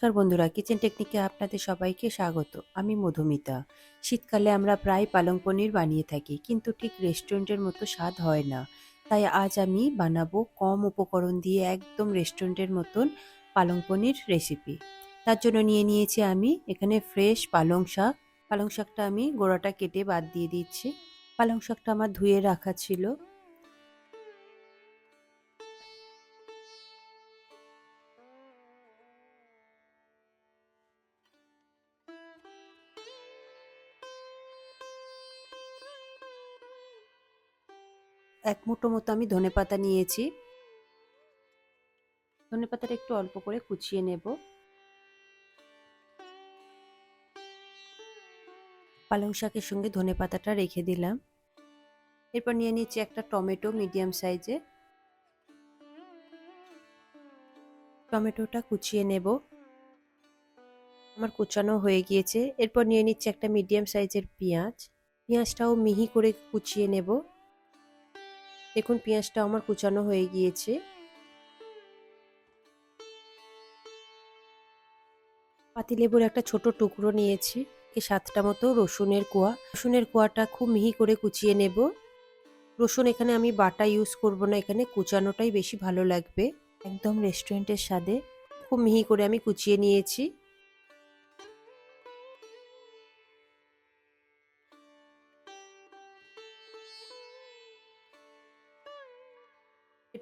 নমস্কার বন্ধুরা কিচেন টেকনিকে আপনাদের সবাইকে স্বাগত। আমি মধুমিতা। শীতকালে আমরা প্রায় পালং পনির বানিয়ে থাকি, কিন্তু ঠিক রেস্টুরেন্টের মতো স্বাদ হয় না। তাই আজ আমি বানাবো কম উপকরণ দিয়ে একদম রেস্টুরেন্টের মতন পালং পনির রেসিপি তার জন্য নিয়ে নিয়েছি আমি এখানে ফ্রেশ পালং শাক। পালং শাকটা আমি গোড়াটা কেটে বাদ দিয়ে দিচ্ছি। পালং শাকটা আমার ধুয়ে রাখা ছিল। এক মুঠো মতো আমি ধনেপাতা নিয়েছি। ধনেপাতাটা একটু অল্প করে কুচিয়ে নেব। পালং শাকের সঙ্গে ধনেপাতাটা রেখে দিলাম। এরপর নিয়ে নিচ্ছি একটা টমেটো মিডিয়াম সাইজে। টমেটোটা কুচিয়ে নেব। আমার কুচানো হয়ে গিয়েছে। এরপর নিয়ে নিচ্ছি একটা মিডিয়াম সাইজের পেঁয়াজ। পেঁয়াজটাও মিহি করে কুচিয়ে নেব। দেখুন পেঁয়াজটা আমার কুচানো হয়ে গিয়েছে। পাতিলেবুর একটা ছোট টুকরো নিয়েছি এই সাতটা মতো রসুনের কোয়া। রসুনের কোয়াটা খুব মিহি করে কুচিয়ে নেব। রসুন এখানে আমি বাটা ইউজ করব না, এখানে কুচানোটাই বেশি ভালো লাগবে। একদম রেস্টুরেন্টের স্বাদে। খুব মিহি করে আমি কুচিয়ে নিয়েছি।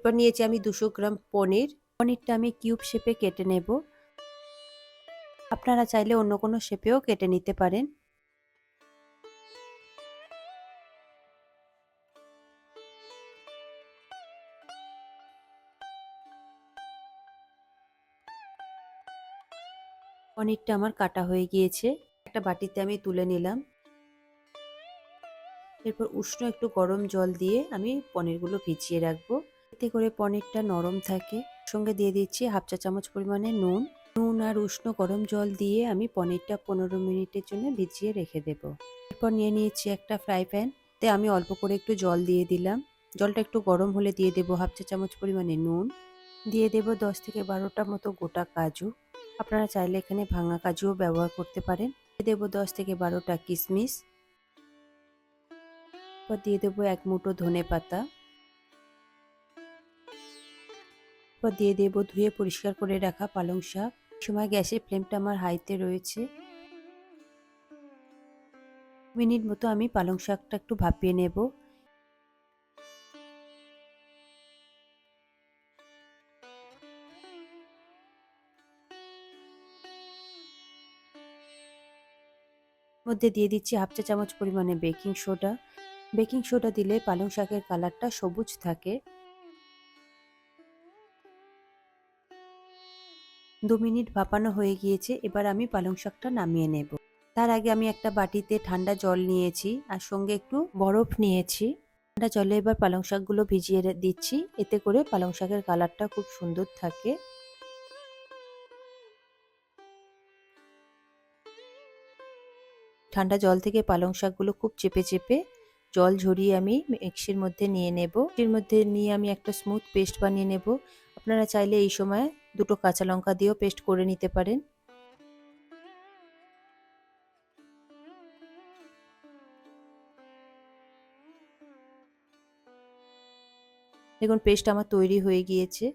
এরপর নিয়েছি আমি দুশো গ্রাম পনির। পনিরটা আমি কিউব শেপে কেটে নেব। আপনারা চাইলে অন্য কোনো শেপেও কেটে নিতে পারেন। পনিরটা আমার কাটা হয়ে গিয়েছে। একটা বাটিতে আমি তুলে নিলাম। এরপর উষ্ণ একটু গরম জল দিয়ে আমি পনিরগুলো ভিজিয়ে রাখব। এতে করে পনিরটা নরম থাকে। সঙ্গে দিয়ে দিচ্ছি হাফ চা চামচ পরিমাণে নুন। নুন আর উষ্ণ গরম জল দিয়ে আমি পনিরটা পনেরো মিনিটের জন্য ভিজিয়ে রেখে দেব। এরপর নিয়ে নিয়েছি একটা ফ্রাই প্যান। তে আমি অল্প করে একটু জল দিয়ে দিলাম। জলটা একটু গরম হলে দিয়ে দেবো হাফ চা চামচ পরিমাণে নুন। দিয়ে দেবো দশ থেকে বারোটা মতো গোটা কাজু। আপনারা চাইলে এখানে ভাঙা কাজুও ব্যবহার করতে পারেন। দিয়ে দেবো দশ থেকে বারোটা কিশমিশ দিয়ে দেবো এক মুঠো ধনে পাতা এরপর দিয়ে দেবো, ধুয়ে পরিষ্কার করে রাখা পালং শাক। সময় গ্যাসের ফ্লেমটা আমার হাইতে রয়েছে। মিনিট মতো আমি পালং শাকটা একটু ভাপিয়ে নেব। মধ্যে দিয়ে দিচ্ছি হাফ চা চামচ পরিমাণে বেকিং সোডা। বেকিং সোডা দিলে পালং শাকের কালারটা সবুজ থাকে। দু মিনিট ভাপানো হয়ে গিয়েছে, এবার আমি পালং শাকটা নামিয়ে নেব। তার আগে আমি একটা বাটিতে ঠান্ডা জল নিয়েছি আর সঙ্গে একটু বরফ নিয়েছি। ঠান্ডা জলে এবার পালং শাকগুলো ভিজিয়ে দিচ্ছি, এতে করে পালং শাকের কালারটা খুব সুন্দর থাকে। ঠান্ডা জল থেকে পালং শাকগুলো খুব চেপে চেপে জল ঝরিয়ে আমি মিক্সির মধ্যে নিয়ে নেব। এর মধ্যে নিয়ে আমি একটা স্মুথ পেস্ট বানিয়ে নেব। আপনারা চাইলে এই সময় দুটো কাঁচা লঙ্কা দিয়েও পেস্ট করে নিতে পারেন। দেখুন, পেস্ট আমার তৈরি হয়ে গিয়েছে।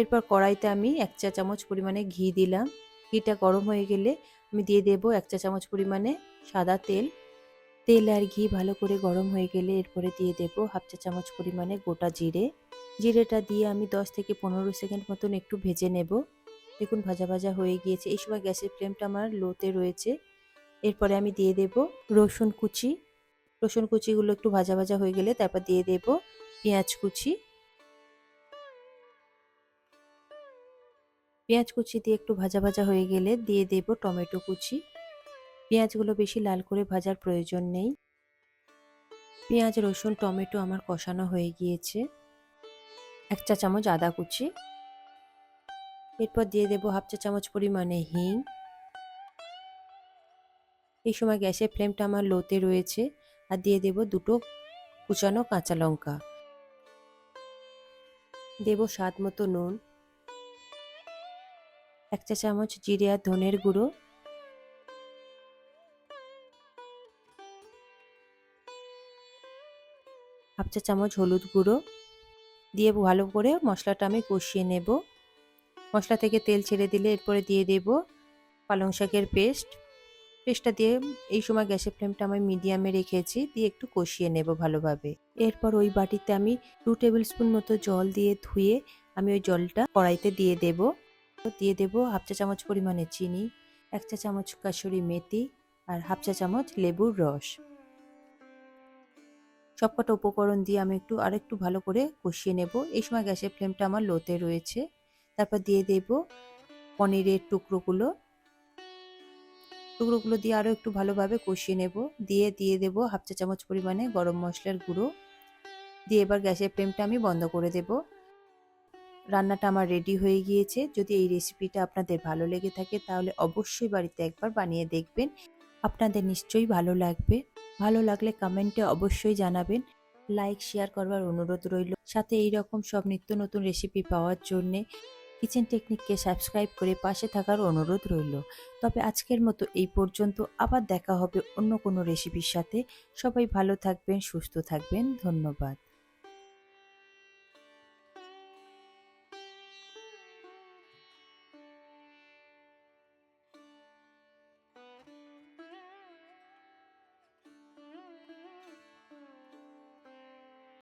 এরপর কড়াইতে আমি এক চা চামচ পরিমাণে ঘি দিলাম। ঘিটা গরম হয়ে গেলে আমি দিয়ে দেব এক চা চামচ পরিমাণে সাদা তেল। তেল আর ঘি ভালো করে গরম হয়ে গেলে এরপরে দিয়ে দেব হাফ চা চামচ পরিমাণে গোটা জিরে। জিরেটা দিয়ে আমি দশ থেকে পনেরো সেকেন্ড মতন একটু ভেজে নেব। দেখুন ভাজা ভাজা হয়ে গিয়েছে। এই সময় গ্যাসের ফ্লেমটা আমার লোতে রয়েছে। এরপরে আমি দিয়ে দেব রসুন কুচি। রসুন কুচিগুলো একটু ভাজা ভাজা হয়ে গেলে তারপর দিয়ে দেব পেঁয়াজ কুচি। পেঁয়াজ কুচি দিয়ে একটু ভাজা ভাজা হয়ে গেলে দিয়ে দেব টমেটো কুচি। পেঁয়াজগুলো বেশি লাল করে ভাজার প্রয়োজন নেই। পেঁয়াজ, রসুন, টমেটো আমার কষানো হয়ে গিয়েছে। এক চা চামচ আদা কুচি। এরপর দিয়ে দেব হাফ চা চামচ পরিমাণে হিং। এই সময় গ্যাসের ফ্লেমটা আমার লোতে রয়েছে আর দিয়ে দেব দুটো কুচানো কাঁচা লঙ্কা। দেব স্বাদ মতো নুন। এক চা চামচ জিরে আর ধনের গুঁড়ো। হাফ চা চামচ হলুদ গুঁড়ো দিয়ে ভালো করে মশলাটা আমি কষিয়ে নেব। মশলা থেকে তেল ছেড়ে দিলে এরপরে দিয়ে দেব পালং শাকের পেস্ট। পেস্টটা দিয়ে এই সময় গ্যাসের ফ্লেমটা আমি মিডিয়ামে রেখেছি, দিয়ে একটু কষিয়ে নেব ভালোভাবে। এরপর ওই বাটিতে আমি টু টেবিল স্পুন মতো জল দিয়ে ধুয়ে আমি ওই জলটা কড়াইতে দিয়ে দেব। দিয়ে দেব হাফ চা চামচ পরিমাণে চিনি, এক চা চামচ কাসুরি মেথি আর হাফ চা চামচ লেবুর রস। সবকটা উপকরণ দিয়ে আমি একটু আরেকটু ভালো করে কষিয়ে নেব। এই সময় গ্যাসের ফ্লেমটা আমার লোতে রয়েছে। তারপর দিয়ে দেব পনিরের টুকরোগুলো। টুকরোগুলো দিয়ে আরও একটু ভালোভাবে কষিয়ে নেব। দিয়ে দিয়ে দেব হাফ চা চামচ পরিমাণে গরম মশলার গুঁড়ো। দিয়ে এবার গ্যাসের ফ্লেমটা আমি বন্ধ করে দেব। রান্নাটা আমার রেডি হয়ে গিয়েছে। যদি এই রেসিপিটা আপনাদের ভালো লেগে থাকে তাহলে অবশ্যই বাড়িতে একবার বানিয়ে দেখবেন। আপনাদের নিশ্চয়ই ভালো লাগবে। ভালো লাগলে কমেন্টে অবশ্যই জানাবেন। লাইক শেয়ার করবার অনুরোধ রইল। সাথে এই রকম সব নিত্য নতুন রেসিপি পাওয়ার জন্যে কিচেন টেকনিককে সাবস্ক্রাইব করে পাশে থাকার অনুরোধ রইল। তবে আজকের মতো এই পর্যন্ত। আবার দেখা হবে অন্য কোনো রেসিপির সাথে। সবাই ভালো থাকবেন, সুস্থ থাকবেন। ধন্যবাদ।